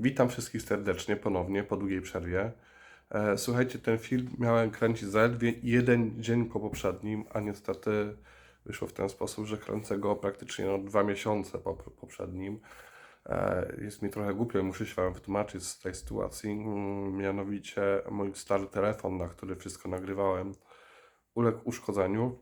Witam wszystkich serdecznie ponownie po długiej przerwie. E, Słuchajcie, ten film miałem kręcić zaledwie jeden dzień po poprzednim, a niestety wyszło w ten sposób, że kręcę go praktycznie no, dwa miesiące po po poprzednim. E, Jest mi trochę głupio i muszę się Wam wytłumaczyć z tej sytuacji. Mm, Mianowicie mój stary telefon, na który wszystko nagrywałem, uległ uszkodzeniu.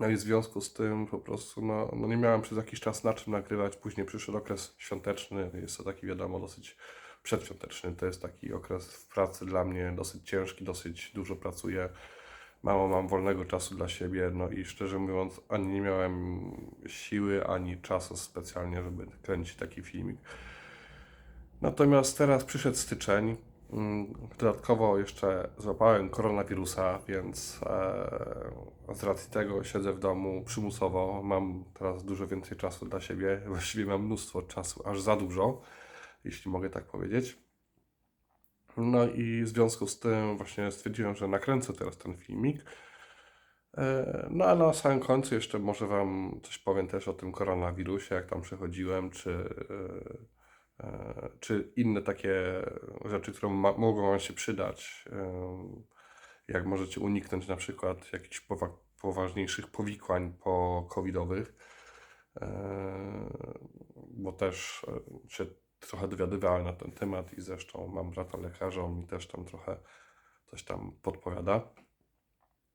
No i w związku z tym po prostu no, no nie miałem przez jakiś czas na czym nagrywać. Później przyszedł okres świąteczny, jest to taki wiadomo dosyć przedświąteczny. To jest taki okres w pracy dla mnie dosyć ciężki, dosyć dużo pracuję. Mało mam wolnego czasu dla siebie, no i szczerze mówiąc, ani nie miałem siły, ani czasu specjalnie, żeby kręcić taki filmik. Natomiast teraz przyszedł styczeń. Mm, Dodatkowo jeszcze złapałem koronawirusa, więc e, z racji tego siedzę w domu przymusowo. Mam teraz dużo więcej czasu dla siebie. Właściwie mam mnóstwo czasu, aż za dużo, jeśli mogę tak powiedzieć. No i w związku z tym właśnie stwierdziłem, że nakręcę teraz ten filmik. E, No a na samym końcu jeszcze może Wam coś powiem też o tym koronawirusie, jak tam przechodziłem, czy, e, czy inne takie rzeczy, które ma, mogą Wam się przydać. e, Jak możecie uniknąć na przykład jakichś powa- poważniejszych powikłań po covidowych. E, Bo też e, się trochę dowiadywałem na ten temat i zresztą mam brata lekarza, on mi też tam trochę coś tam podpowiada.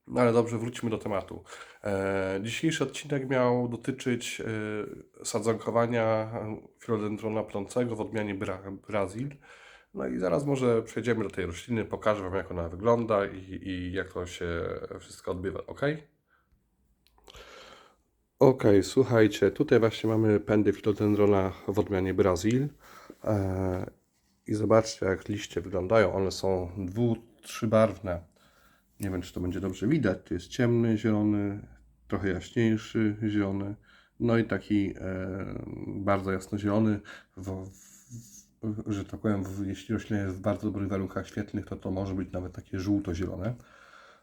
No ale dobrze, wróćmy do tematu. E, dzisiejszy odcinek miał dotyczyć e, sadzonkowania filodendrona plącego w odmianie Bra Brazil. No i zaraz może przejdziemy do tej rośliny, pokażę Wam jak ona wygląda i, i jak to się wszystko odbywa, ok? Ok, słuchajcie, tutaj właśnie mamy pędy filodendrona w odmianie Brazil. E, I zobaczcie jak liście wyglądają. One są dwu, trzybarwne. Nie wiem, czy to będzie dobrze widać. Tu jest ciemny, zielony, trochę jaśniejszy, zielony. No i taki e, bardzo jasnozielony. W, w, że tak powiem, w, jeśli roślina jest w bardzo dobrych warunkach świetlnych, to to może być nawet takie żółto-zielone,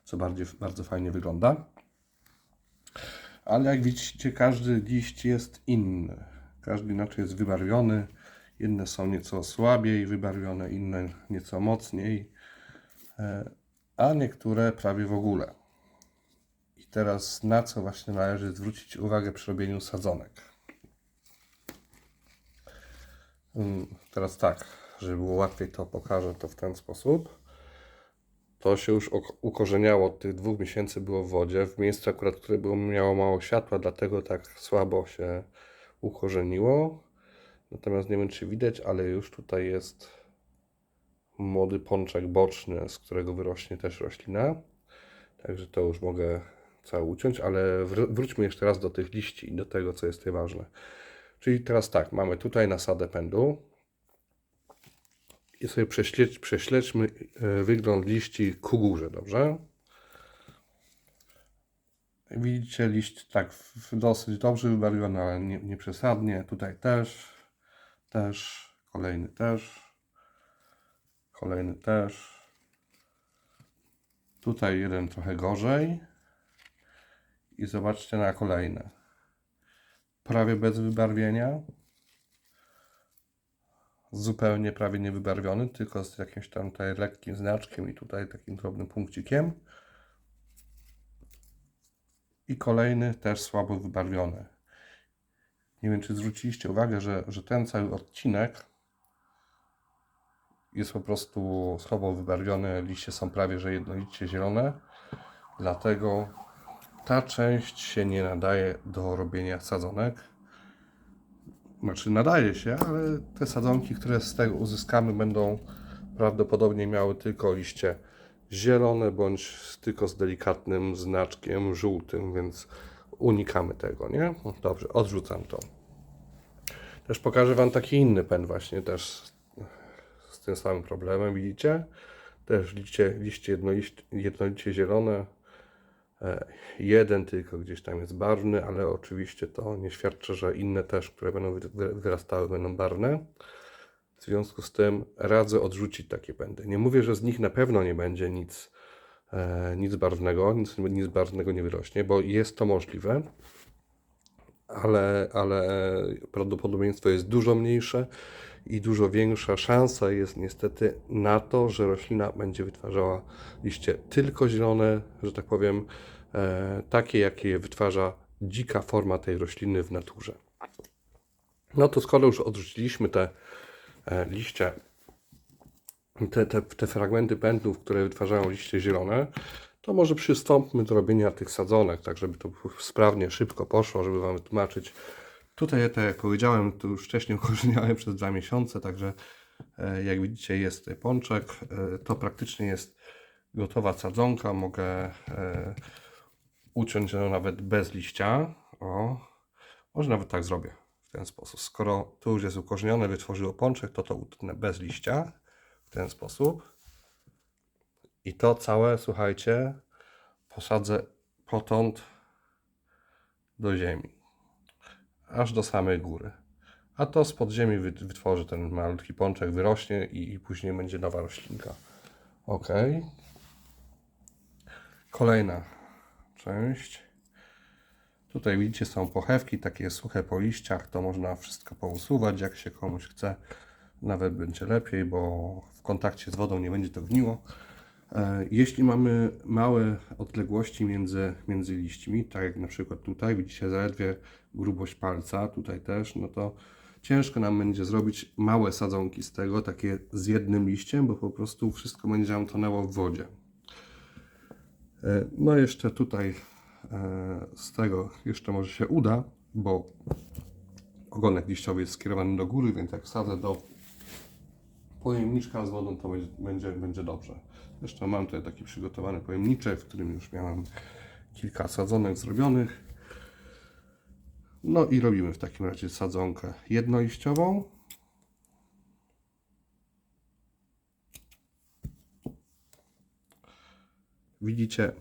co bardziej, bardzo fajnie wygląda. Ale jak widzicie, każdy liść jest inny. Każdy inaczej jest wybarwiony. Jedne są nieco słabiej wybarwione, inne nieco mocniej, e, a niektóre prawie w ogóle. I teraz na co właśnie należy zwrócić uwagę przy robieniu sadzonek? Mm, Teraz tak, żeby było łatwiej, to pokażę to w ten sposób. To się już ukorzeniało od tych dwóch miesięcy było w wodzie, w miejscu akurat, które było, miało mało światła, dlatego tak słabo się ukorzeniło. Natomiast nie wiem, czy widać, ale już tutaj jest młody pączek boczny, z którego wyrośnie też roślina. Także to już mogę całe uciąć, ale wr- wróćmy jeszcze raz do tych liści i do tego, co jest tutaj ważne. Czyli teraz tak, mamy tutaj nasadę pędu. I sobie prześledź, prześledźmy e, wygląd liści ku górze, dobrze? Widzicie liść tak dosyć dobrze wybarwiony, ale nie, nie przesadnie. Tutaj też, też, kolejny też, kolejny też. Tutaj jeden trochę gorzej. I zobaczcie na kolejne. Prawie bez wybarwienia. Zupełnie prawie niewybarwiony, tylko z jakimś tam tutaj lekkim znaczkiem i tutaj takim drobnym punkcikiem. I kolejny też słabo wybarwiony. Nie wiem, czy zwróciliście uwagę, że, że ten cały odcinek jest po prostu słabo wybarwiony. Liście są prawie że jednolicie zielone. Dlatego ta część się nie nadaje do robienia sadzonek. Znaczy nadaje się, ale te sadzonki, które z tego uzyskamy, będą prawdopodobnie miały tylko liście zielone, bądź tylko z delikatnym znaczkiem żółtym, więc unikamy tego, nie? Dobrze, odrzucam to. Też pokażę Wam taki inny pen właśnie też tym samym problemem, widzicie? Też liście, liście jednoliście, jednolicie zielone. E, Jeden tylko gdzieś tam jest barwny, ale oczywiście to nie świadczy, że inne też, które będą wy- wy- wyrastały, będą barwne. W związku z tym radzę odrzucić takie pędy. Nie mówię, że z nich na pewno nie będzie nic, e, nic barwnego, nic, nic barwnego nie wyrośnie, bo jest to możliwe, ale, ale prawdopodobieństwo jest dużo mniejsze i dużo większa szansa jest niestety na to, że roślina będzie wytwarzała liście tylko zielone, że tak powiem, e, takie, jakie je wytwarza dzika forma tej rośliny w naturze. No to skoro już odrzuciliśmy te e, liście, te, te, te fragmenty pędów, które wytwarzają liście zielone, to może przystąpmy do robienia tych sadzonek, tak żeby to sprawnie, szybko poszło, żeby Wam wytłumaczyć. Tutaj, tak jak powiedziałem, to już wcześniej ukorzeniałem przez dwa miesiące, także e, jak widzicie jest tutaj pączek. E, To praktycznie jest gotowa sadzonka. Mogę e, uciąć ją nawet bez liścia. O, może nawet tak zrobię w ten sposób. Skoro tu już jest ukorzenione, wytworzyło pączek, to to utnę bez liścia w ten sposób. I to całe, słuchajcie, posadzę potąd do ziemi, aż do samej góry. A to z podziemi wyt- wytworzy ten malutki pączek, wyrośnie i, i później będzie nowa roślinka. Ok. Kolejna część. Tutaj widzicie są pochewki, takie suche po liściach, to można wszystko pousuwać, jak się komuś chce. Nawet będzie lepiej, bo w kontakcie z wodą nie będzie to gniło. E, Jeśli mamy małe odległości między, między liśćmi, tak jak na przykład tutaj, widzicie zaledwie grubość palca, tutaj też, no to ciężko nam będzie zrobić małe sadzonki z tego, takie z jednym liściem, bo po prostu wszystko będzie nam tonęło w wodzie. E, No jeszcze tutaj e, z tego jeszcze może się uda, bo ogonek liściowy jest skierowany do góry, więc jak wsadzę do pojemniczka z wodą, to będzie, będzie, będzie dobrze. Zresztą mam tutaj taki przygotowany pojemniczek, w którym już miałem kilka sadzonek zrobionych. No i robimy w takim razie sadzonkę jednoliściową. Widzicie,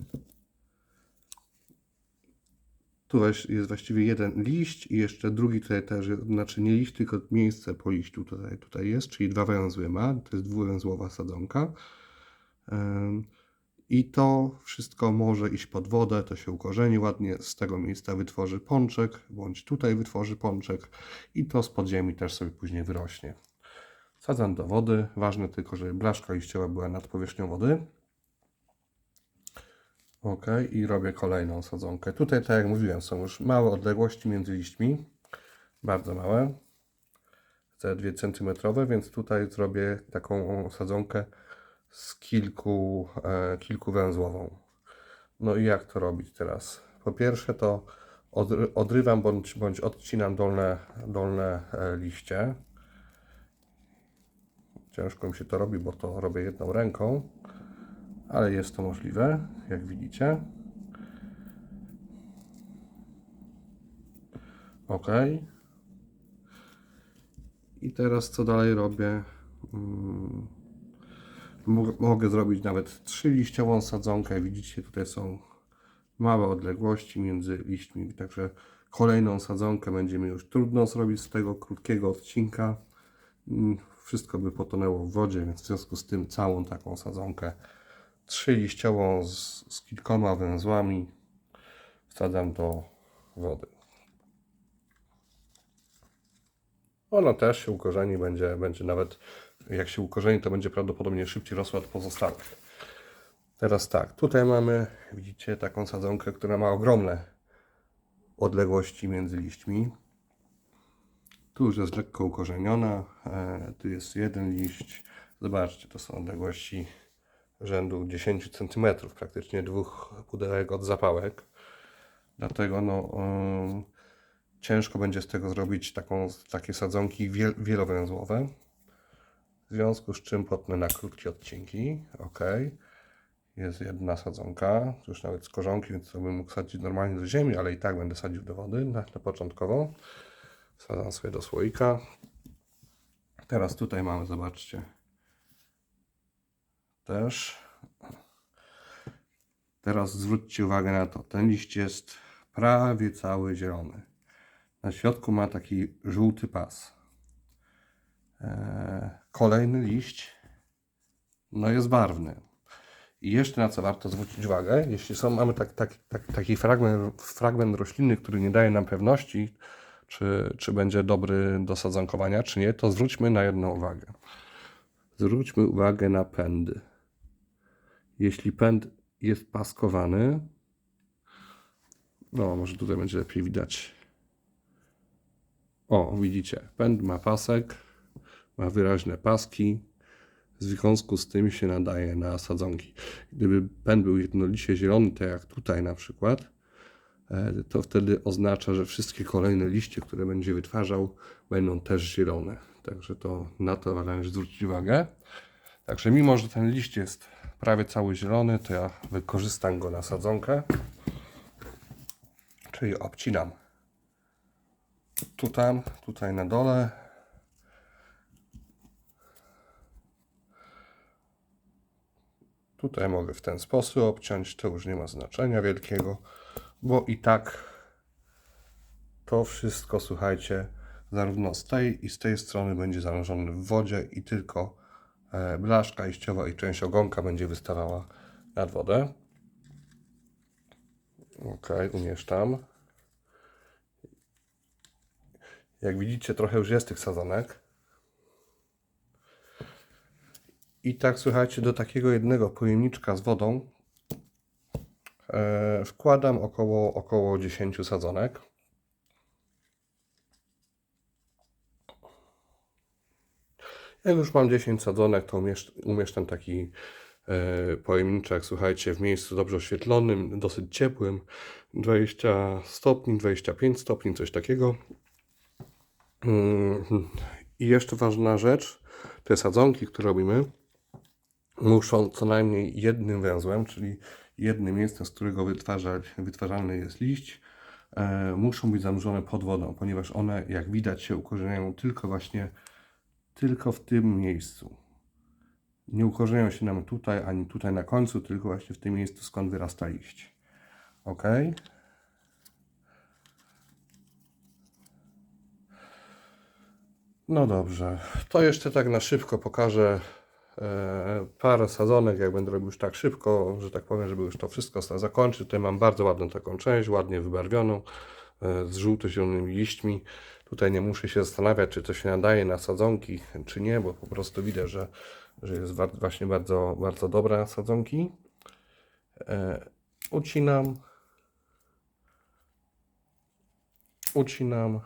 tu jest właściwie jeden liść i jeszcze drugi tutaj też, znaczy nie liść, tylko miejsce po liściu tutaj, tutaj jest, czyli dwa węzły ma, to jest dwuwęzłowa sadzonka. I to wszystko może iść pod wodę, to się ukorzeni ładnie, z tego miejsca wytworzy pączek, bądź tutaj wytworzy pączek i to z podziemi też sobie później wyrośnie. Sadzam do wody, ważne tylko, żeby blaszka liściowa była nad powierzchnią wody. Ok, i robię kolejną sadzonkę. Tutaj, tak jak mówiłem, są już małe odległości między liśćmi, bardzo małe, te 2 cm, więc tutaj zrobię taką sadzonkę z kilku, e, kilkuwęzłową. No i jak to robić teraz? Po pierwsze to odry- odrywam bądź, bądź odcinam dolne, dolne e, liście. Ciężko mi się to robi, bo to robię jedną ręką, ale jest to możliwe, jak widzicie. Ok. I teraz co dalej robię? Mm, Mog- Mogę zrobić nawet trzyliściową sadzonkę. Widzicie, tutaj są małe odległości między liśćmi, także kolejną sadzonkę będzie mi już trudno zrobić z tego krótkiego odcinka. Mm, Wszystko by potonęło w wodzie, więc w związku z tym całą taką sadzonkę trzyliściową z, z kilkoma węzłami wsadzam do wody. Ona też się ukorzeni, będzie, będzie nawet, jak się ukorzeni, to będzie prawdopodobnie szybciej rosła od pozostałych. Teraz tak, tutaj mamy, widzicie, taką sadzonkę, która ma ogromne odległości między liśćmi. Tu już jest lekko ukorzeniona, e, tu jest jeden liść. Zobaczcie, to są odległości rzędu 10 cm, praktycznie dwóch pudełek od zapałek. Dlatego no, ciężko będzie z tego zrobić taką, takie sadzonki wiel, wielowęzłowe. W związku z czym potnę na krótkie odcinki. Ok. Jest jedna sadzonka, już nawet z korzonki, więc to bym mógł sadzić normalnie do ziemi, ale i tak będę sadził do wody na, na początkowo. Wsadzam sobie do słoika. Teraz tutaj mamy, zobaczcie, też. Teraz zwróćcie uwagę na to. Ten liść jest prawie cały zielony. Na środku ma taki żółty pas. Eee, kolejny liść no jest barwny. I jeszcze na co warto zwrócić uwagę, jeśli są, mamy tak, tak, tak, taki fragment, fragment rośliny, który nie daje nam pewności, czy, czy będzie dobry do sadzonkowania, czy nie, to zwróćmy na jedną uwagę. Zwróćmy uwagę na pędy. Jeśli pęd jest paskowany, no może tutaj będzie lepiej widać. O, widzicie, pęd ma pasek, ma wyraźne paski, w związku z tym się nadaje na sadzonki. Gdyby pęd był jednolicie zielony, tak jak tutaj na przykład, e, to wtedy oznacza, że wszystkie kolejne liście, które będzie wytwarzał, będą też zielone. Także to na to należy zwrócić uwagę. Także mimo, że ten liść jest prawie cały zielony, to ja wykorzystam go na sadzonkę. Czyli obcinam tu tam, tutaj na dole. Tutaj mogę w ten sposób obciąć, to już nie ma znaczenia wielkiego, bo i tak to wszystko, słuchajcie, zarówno z tej i z tej strony będzie zanężone w wodzie i tylko e, blaszka iściowa i część ogonka będzie wystawała nad wodę. Ok, umieszczam. Jak widzicie, trochę już jest tych sadzonek. I tak, słuchajcie, do takiego jednego pojemniczka z wodą e, wkładam około, około 10 sadzonek. Jak już mam 10 sadzonek, to umieszcz, umieszczam taki e, pojemniczek, słuchajcie, w miejscu dobrze oświetlonym, dosyć ciepłym, 20 stopni, 25 stopni, coś takiego. Mhm. I jeszcze ważna rzecz, te sadzonki, które robimy, muszą co najmniej jednym węzłem, czyli jednym miejscem, z którego wytwarzać, wytwarzalny jest liść, e, muszą być zanurzone pod wodą, ponieważ one, jak widać, się ukorzeniają tylko właśnie tylko w tym miejscu. Nie ukorzeniają się nam tutaj, ani tutaj na końcu, tylko właśnie w tym miejscu, skąd wyrasta liść. Ok? No dobrze, to jeszcze tak na szybko pokażę parę sadzonek, jak będę robił już tak szybko, że tak powiem, żeby już to wszystko zakończyć. Tutaj mam bardzo ładną taką część, ładnie wybarwioną, e, z żółto-zielonymi liśćmi. Tutaj nie muszę się zastanawiać, czy to się nadaje na sadzonki, czy nie, bo po prostu widzę, że, że jest właśnie bardzo, bardzo dobra na sadzonki. E, ucinam. Ucinam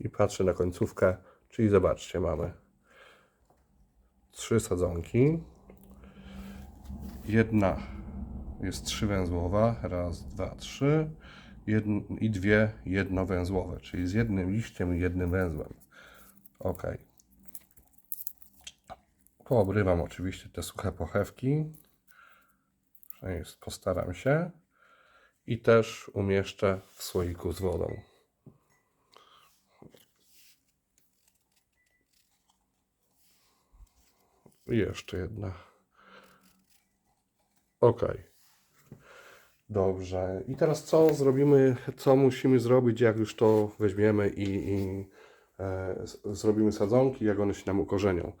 i patrzę na końcówkę, czyli zobaczcie, mamy trzy sadzonki. Jedna jest trzywęzłowa, raz, dwa, trzy. Jedn, I dwie jednowęzłowe, czyli z jednym liściem i jednym węzłem. Ok. Poobrywam oczywiście te suche pochewki. Postaram się. I też umieszczę w słoiku z wodą. Jeszcze jedna. Ok. Dobrze. I teraz co zrobimy, co musimy zrobić, jak już to weźmiemy i, i e, zrobimy sadzonki, jak one się nam ukorzenią.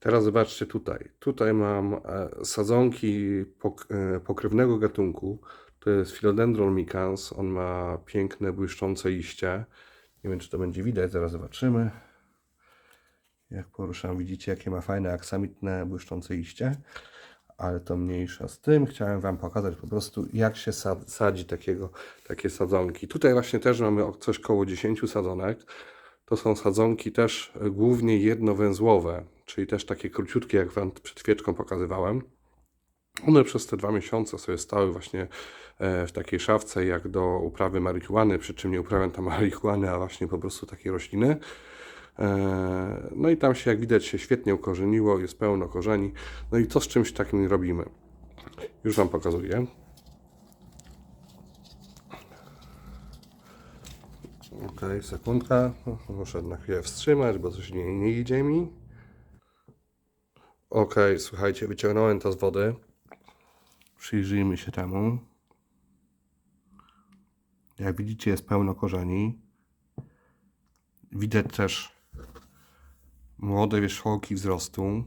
Teraz zobaczcie tutaj. Tutaj mam e, sadzonki e, pokrewnego gatunku. To jest Philodendron micans. On ma piękne, błyszczące liście. Nie wiem, czy to będzie widać, zaraz zobaczymy. Jak poruszam, widzicie, jakie ma fajne, aksamitne, błyszczące liście. Ale to mniejsza z tym. Chciałem Wam pokazać po prostu, jak się sad- sadzi takiego, takie sadzonki. Tutaj właśnie też mamy coś koło 10 sadzonek. To są sadzonki też e, głównie jednowęzłowe, czyli też takie króciutkie, jak Wam przed chwileczką pokazywałem. One przez te dwa miesiące sobie stały właśnie e, w takiej szafce jak do uprawy marihuany, przy czym nie uprawiam tam marihuany, a właśnie po prostu takiej rośliny. E, No i tam się, jak widać, się świetnie ukorzeniło, jest pełno korzeni. No i co z czymś takim robimy? Już Wam pokazuję. Ok, sekundka. Muszę na chwilę wstrzymać, bo coś nie, nie idzie mi. Ok, słuchajcie, wyciągnąłem to z wody. Przyjrzyjmy się temu. Jak widzicie, jest pełno korzeni. Widać też młode wierzchołki wzrostu.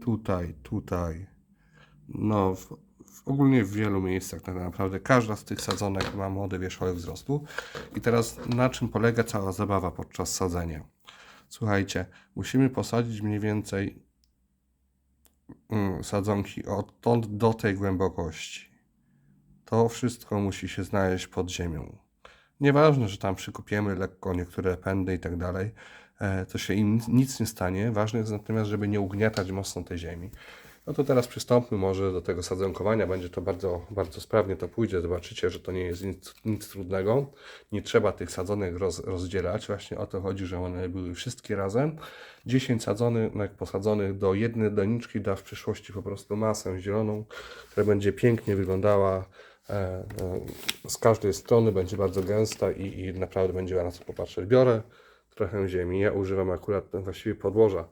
Tutaj, tutaj. No, w, w, ogólnie w wielu miejscach tak naprawdę. Każda z tych sadzonek ma młody wierzchołek wzrostu. I teraz na czym polega cała zabawa podczas sadzenia? Słuchajcie, musimy posadzić mniej więcej mm, sadzonki odtąd do tej głębokości. To wszystko musi się znaleźć pod ziemią. Nieważne, że tam przykopiemy lekko niektóre pędy i tak dalej, to się im nic nie stanie. Ważne jest natomiast, żeby nie ugniatać mocno tej ziemi. No to teraz przystąpmy może do tego sadzonkowania. Będzie to bardzo, bardzo sprawnie to pójdzie. Zobaczycie, że to nie jest nic, nic trudnego. Nie trzeba tych sadzonek roz, rozdzielać. Właśnie o to chodzi, że one były wszystkie razem. 10 sadzonek posadzonych do jednej doniczki da w przyszłości po prostu masę zieloną, która będzie pięknie wyglądała e, e, z każdej strony, będzie bardzo gęsta i, i naprawdę będzie na co popatrzeć. Biorę trochę ziemi. Ja używam akurat właściwie podłoża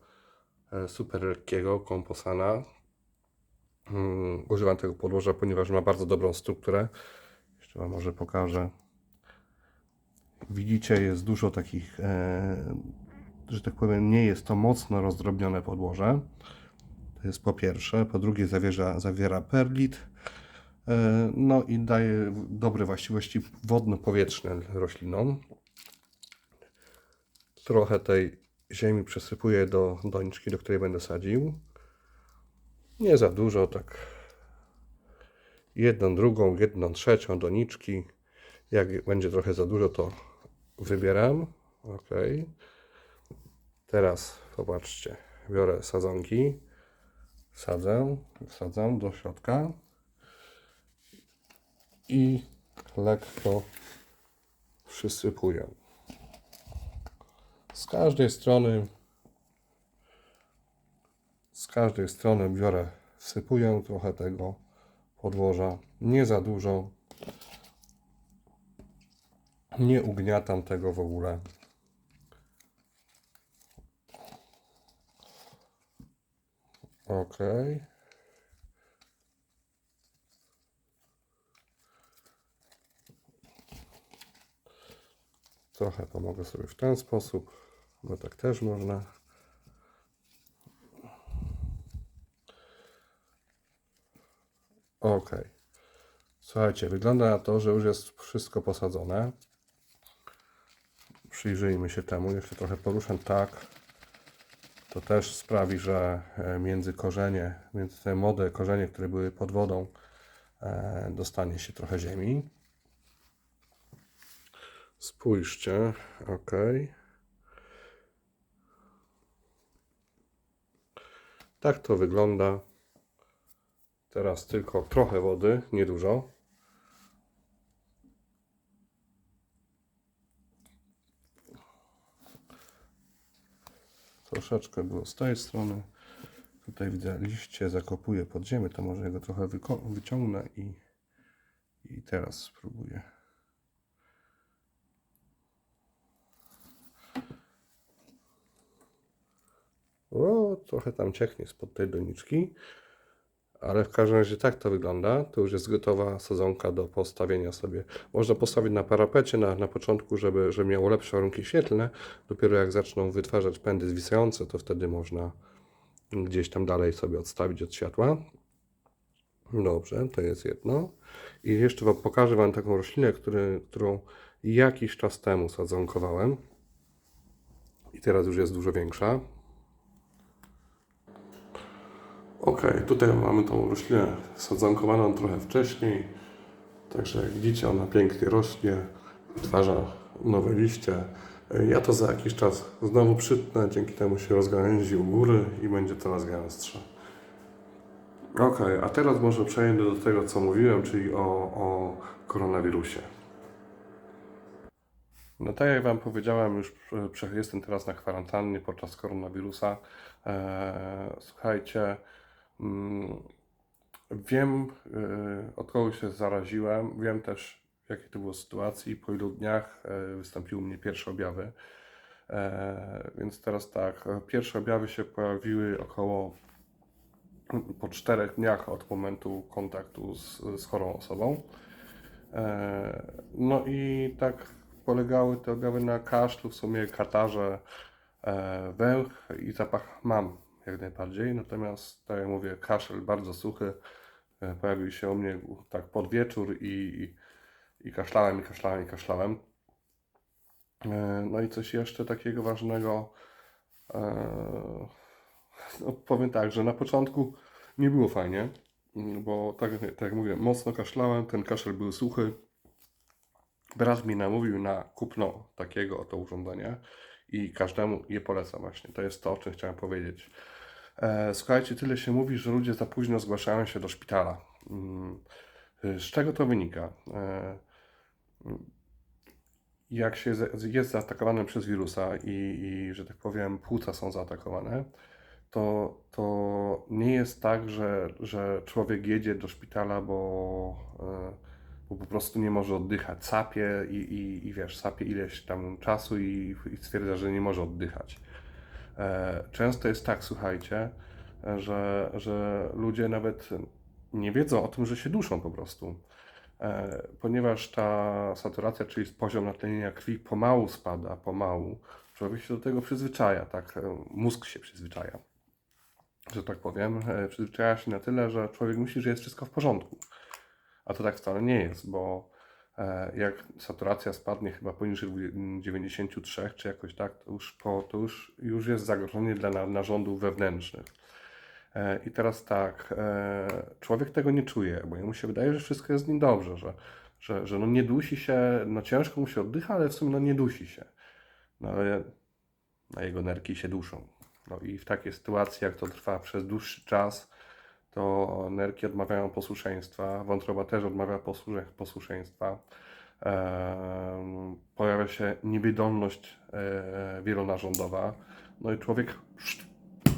e, super lekkiego, komposana. Mm, Używam tego podłoża, ponieważ ma bardzo dobrą strukturę. Jeszcze Wam może pokażę. Widzicie, jest dużo takich, e, że tak powiem, nie jest to mocno rozdrobnione podłoże. To jest po pierwsze. Po drugie, zawiera, zawiera perlit. E, no i daje dobre właściwości wodno-powietrzne roślinom. Trochę tej ziemi przesypuję do doniczki, do której będę sadził. Nie za dużo, tak jedną, drugą, jedną, trzecią doniczki. Jak będzie trochę za dużo, to wybieram. Ok. Teraz popatrzcie, biorę sadzonki, sadzę, wsadzam do środka i lekko przysypuję. Z każdej strony z każdej strony biorę, wsypuję trochę tego podłoża, nie za dużo. Nie ugniatam tego w ogóle. Ok. Trochę pomogę sobie w ten sposób, bo tak też można. Ok. Słuchajcie, wygląda na to, że już jest wszystko posadzone. Przyjrzyjmy się temu. Jeszcze trochę poruszę tak. To też sprawi, że e, między korzenie, między te młode korzenie, które były pod wodą, e, dostanie się trochę ziemi. Spójrzcie. Ok. Tak to wygląda. Teraz tylko trochę wody, niedużo. Troszeczkę było z tej strony. Tutaj widzę liście, zakopuję pod ziemię, to może go trochę wyciągnę i, i teraz spróbuję. O, trochę tam cieknie spod tej doniczki. Ale w każdym razie tak to wygląda. To już jest gotowa sadzonka do postawienia sobie. Można postawić na parapecie na, na początku, żeby, żeby miało lepsze warunki świetlne. Dopiero jak zaczną wytwarzać pędy zwisające, to wtedy można gdzieś tam dalej sobie odstawić od światła. Dobrze, to jest jedno. I jeszcze wam pokażę Wam taką roślinę, który, którą jakiś czas temu sadzonkowałem. I teraz już jest dużo większa. Ok, tutaj mamy tą roślinę sadzonkowaną trochę wcześniej. Także jak widzicie, ona pięknie rośnie, wytwarza nowe liście. Ja to za jakiś czas znowu przytnę, dzięki temu się rozgałęzi u góry i będzie coraz gęstsze. Ok, a teraz może przejdę do tego, co mówiłem, czyli o, o koronawirusie. No tak jak Wam powiedziałem, już prze- jestem teraz na kwarantannie podczas koronawirusa. Eee, słuchajcie, wiem e, od kogo się zaraziłem, wiem też w jakiej to było sytuacji, po ilu dniach e, wystąpiły mnie pierwsze objawy. E, więc teraz tak, pierwsze objawy się pojawiły około po czterech dniach od momentu kontaktu z, z chorą osobą. E, No i tak polegały te objawy na kaszlu, w sumie katarze, węch i zapach mam jak najbardziej. Natomiast, tak jak mówię, kaszel bardzo suchy, e, pojawił się u mnie tak pod wieczór i, i, i kaszlałem, i kaszlałem, i kaszlałem. E, No i coś jeszcze takiego ważnego. e, No, powiem tak, że na początku nie było fajnie, bo tak, tak jak mówię, mocno kaszlałem, ten kaszel był suchy. Brat mi namówił na kupno takiego oto urządzenia i każdemu je polecam właśnie. To jest to, o czym chciałem powiedzieć. E, słuchajcie, tyle się mówi, że ludzie za późno zgłaszają się do szpitala. Mm, Z czego to wynika? E, jak się jest zaatakowanym przez wirusa i, i, że tak powiem, płuca są zaatakowane, to, to nie jest tak, że, że człowiek jedzie do szpitala, bo, e, bo po prostu nie może oddychać. Sapie i, i, i wiesz, sapie ileś tam czasu i, i stwierdza, że nie może oddychać. E, Często jest tak, słuchajcie, że, że ludzie nawet nie wiedzą o tym, że się duszą po prostu. E, Ponieważ ta saturacja, czyli poziom natlenienia krwi pomału spada, pomału, człowiek się do tego przyzwyczaja, tak, e, mózg się przyzwyczaja, że tak powiem, przyzwyczaja się na tyle, że człowiek myśli, że jest wszystko w porządku. A to tak wcale nie jest, bo jak saturacja spadnie chyba poniżej 93 czy jakoś tak, to już, po, to już, już jest zagrożenie dla na- narządów wewnętrznych. E, I teraz tak, e, człowiek tego nie czuje, bo jemu się wydaje, że wszystko jest z nim dobrze, że, że, że no nie dusi się, no ciężko mu się oddycha, ale w sumie no nie dusi się. No ale na jego nerki się duszą. No i w takiej sytuacji, jak to trwa przez dłuższy czas, to nerki odmawiają posłuszeństwa, wątroba też odmawia posłusze- posłuszeństwa. Pojawia się niewydolność e, wielonarządowa. No i człowiek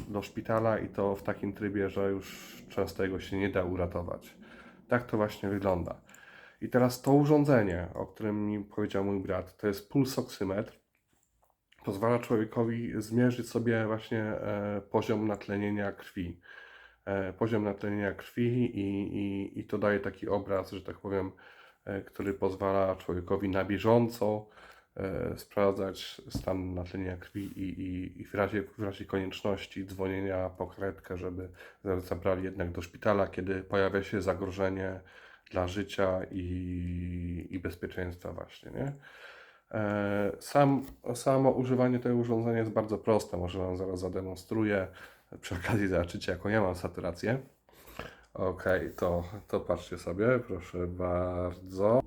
do szpitala i to w takim trybie, że już często jego się nie da uratować. Tak to właśnie wygląda. I teraz to urządzenie, o którym mi powiedział mój brat, to jest pulsoksymetr. Pozwala człowiekowi zmierzyć sobie właśnie e, poziom natlenienia krwi. E, poziom natlenienia krwi i, i, i to daje taki obraz, że tak powiem, e, który pozwala człowiekowi na bieżąco e, sprawdzać stan natlenienia krwi i, i, i w, razie, w razie konieczności dzwonienia po karetkę, żeby za- zabrali jednak do szpitala, kiedy pojawia się zagrożenie dla życia i, i bezpieczeństwa właśnie, nie? Sam, samo używanie tego urządzenia jest bardzo proste, może Wam zaraz zademonstruję. Przy okazji zobaczycie, jaką ja mam saturację. Okej, to, to patrzcie sobie, proszę bardzo.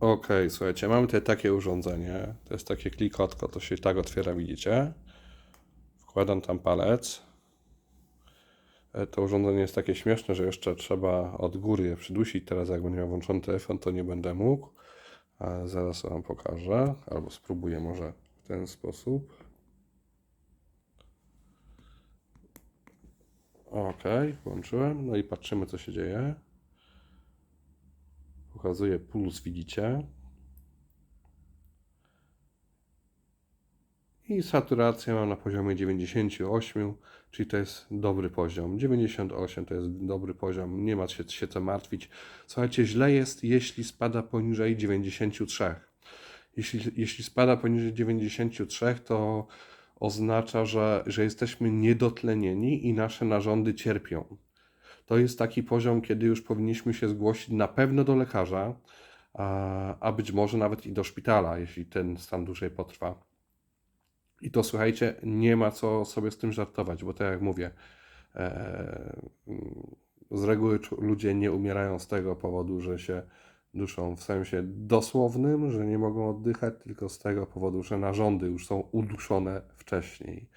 Okej, słuchajcie, mamy tutaj takie urządzenie. To jest takie klikotko, to się tak otwiera, widzicie? Wkładam tam palec. E, To urządzenie jest takie śmieszne, że jeszcze trzeba od góry je przydusić. Teraz jak będę miał włączony telefon, to nie będę mógł. A zaraz Wam pokażę, albo spróbuję może w ten sposób. Ok, włączyłem. No i patrzymy, co się dzieje. Pokazuje puls, widzicie. I saturację mam na poziomie 98, czyli to jest dobry poziom. 98 to jest dobry poziom, nie ma się, się co martwić. Słuchajcie, źle jest, jeśli spada poniżej 93. Jeśli, jeśli spada poniżej 93, to oznacza, że, że jesteśmy niedotlenieni i nasze narządy cierpią. To jest taki poziom, kiedy już powinniśmy się zgłosić na pewno do lekarza, a, a być może nawet i do szpitala, jeśli ten stan dłużej potrwa. I to słuchajcie, nie ma co sobie z tym żartować, bo tak jak mówię, e, z reguły ludzie nie umierają z tego powodu, że się duszą w sensie dosłownym, że nie mogą oddychać, tylko z tego powodu, że narządy już są uduszone wcześniej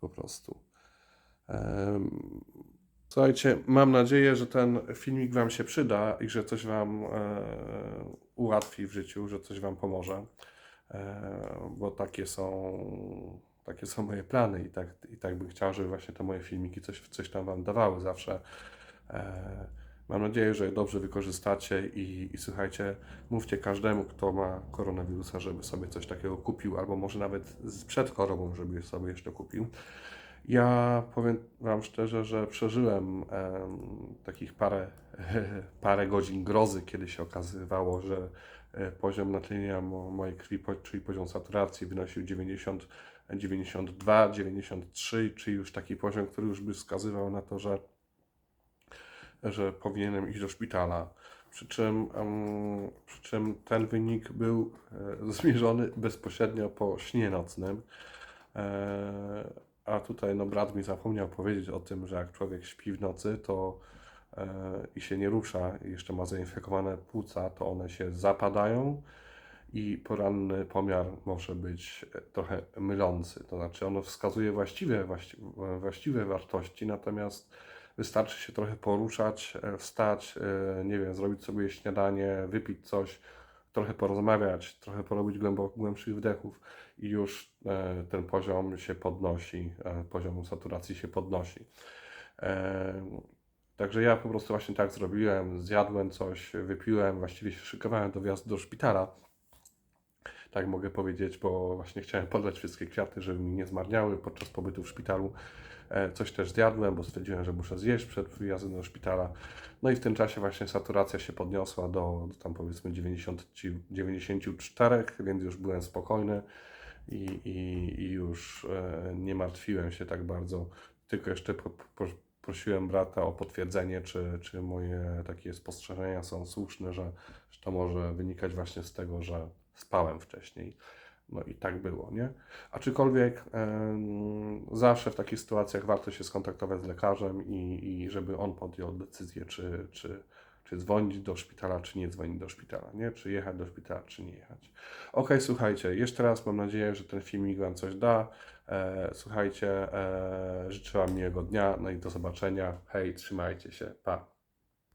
po prostu. Słuchajcie, mam nadzieję, że ten filmik Wam się przyda i że coś Wam e, ułatwi w życiu, że coś Wam pomoże, e, bo takie są, takie są moje plany i tak, i tak bym chciał, żeby właśnie te moje filmiki coś, coś tam Wam dawały zawsze. Mam nadzieję, że je dobrze wykorzystacie i, i słuchajcie, mówcie każdemu, kto ma koronawirusa, żeby sobie coś takiego kupił, albo może nawet przed chorobą, żeby sobie jeszcze kupił. Ja powiem Wam szczerze, że przeżyłem em, takich parę, parę godzin grozy, kiedy się okazywało, że e, poziom natlenienia mo- mojej krwi, czyli poziom saturacji wynosił 90, 92, 93, czyli już taki poziom, który już by wskazywał na to, że że powinienem iść do szpitala. Przy czym, em, przy czym ten wynik był e, zmierzony bezpośrednio po śnie nocnym. E, a tutaj no, brat mi zapomniał powiedzieć o tym, że jak człowiek śpi w nocy, to e, i się nie rusza, jeszcze ma zainfekowane płuca, to one się zapadają i poranny pomiar może być e, trochę mylący. To znaczy, ono wskazuje właściwe, właści, właściwe wartości, natomiast wystarczy się trochę poruszać, e, wstać, e, nie wiem, zrobić sobie śniadanie, wypić coś, trochę porozmawiać, trochę porobić głęboko, głębszych wdechów i już e, ten poziom się podnosi, poziom saturacji się podnosi. Także ja po prostu właśnie tak zrobiłem, zjadłem coś, wypiłem, właściwie się szykowałem do wjazdu do szpitala. Tak mogę powiedzieć, bo właśnie chciałem podlać wszystkie kwiaty, żeby mi nie zmarniały podczas pobytu w szpitalu. E, Coś też zjadłem, bo stwierdziłem, że muszę zjeść przed wyjazdem do szpitala. No i w tym czasie właśnie saturacja się podniosła do, do tam powiedzmy 90, 94, więc już byłem spokojny i, i, i już e, nie martwiłem się tak bardzo. Tylko jeszcze po, po, prosiłem brata o potwierdzenie, czy, czy moje takie spostrzeżenia są słuszne, że, że to może wynikać właśnie z tego, że spałem wcześniej. No i tak było, nie? Aczkolwiek em, zawsze w takich sytuacjach warto się skontaktować z lekarzem i, i żeby on podjął decyzję, czy, czy, czy dzwonić do szpitala, czy nie dzwonić do szpitala, nie? Czy jechać do szpitala, czy nie jechać. Okej, słuchajcie, jeszcze raz mam nadzieję, że ten filmik Wam coś da. E, słuchajcie, e, życzę Wam miłego dnia, no i do zobaczenia. Hej, trzymajcie się, pa.